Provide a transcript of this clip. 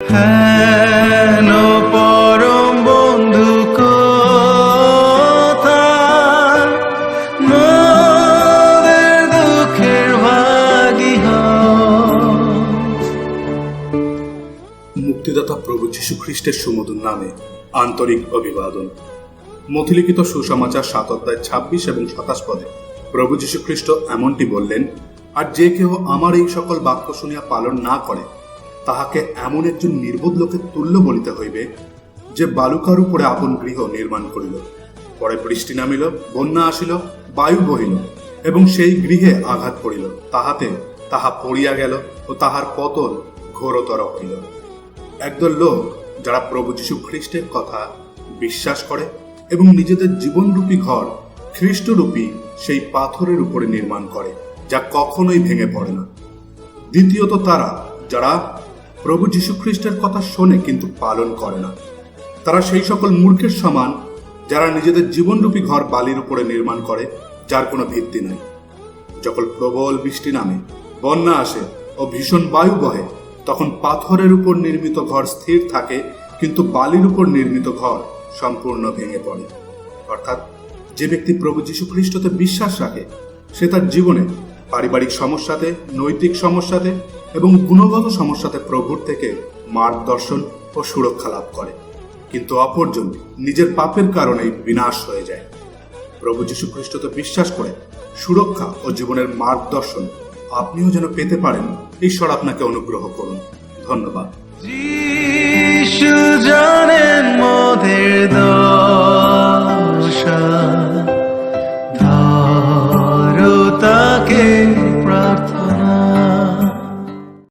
মুক্তিদাতা প্রভু যীশু খ্রিস্টের সুমধুর নামে আন্তরিক অভিবাদন। মথিলিখিত সুসমাচার সাত অধ্যায় ছাব্বিশ এবং সাতাশ পদে প্রভু যীশু খ্রিস্ট এমনটি বললেন, আর যে কেহ আমার এই সকল বাক্য শুনিয়া পালন না করে তাহাকে এমন একজন নির্বোধ লোকের তুল্য বলিতে হইবে, যে বালুকার উপরে আপন গৃহ নির্মাণ করিল। পরে বৃষ্টি নামিল, বন্যা আসিল, বায়ু বহিল, এবং সেই গৃহে আঘাত পড়িল। তাহাতে তাহা পড়িয়া গেল ও তাহার পতন ঘোরতর হইল। একদল লোক যারা প্রভু যীশু খ্রিস্টের কথা বিশ্বাস করে এবং নিজেদের জীবনরূপী ঘর খ্রিস্টরূপী সেই পাথরের উপরে নির্মাণ করে, যা কখনোই ভেঙে পড়ে না। দ্বিতীয়ত তারা, যারা প্রভু যীশু খ্রিস্টের কথা শোনে কিন্তু পালন করে না। তারা সেই সকল মূর্খের সমান, যারা নিজেদের জীবনরূপী ঘর বালির উপরে নির্মাণ করে, যার কোনো ভিত্তি নেই। যখন প্রবল বৃষ্টি নামে, বন্যা আসে ও ভীষণ বায়ু বহে, তখন পাথরের উপর নির্মিত ঘর স্থির থাকে, কিন্তু বালির উপর নির্মিত ঘর সম্পূর্ণ ভেঙে পড়ে। অর্থাৎ যে ব্যক্তি প্রভু যীশু খ্রিস্টতে বিশ্বাস রাখে, সে তার জীবনে পারিবারিক সমস্যাতে, নৈতিক সমস্যাতে এবং গুণগত সমস্যাতে প্রভুর থেকে মার্গদর্শন ও সুরক্ষা লাভ করে। কিন্তু অপরজন নিজের পাপের কারণেই বিনাশ হয়ে যায়। প্রভু যীশু খ্রিস্টতে বিশ্বাস করে, সুরক্ষা ও জীবনের মার্গদর্শন আপনিও যেন পেতে পারেন, ঈশ্বর আপনাকে অনুগ্রহ করুন। ধন্যবাদ।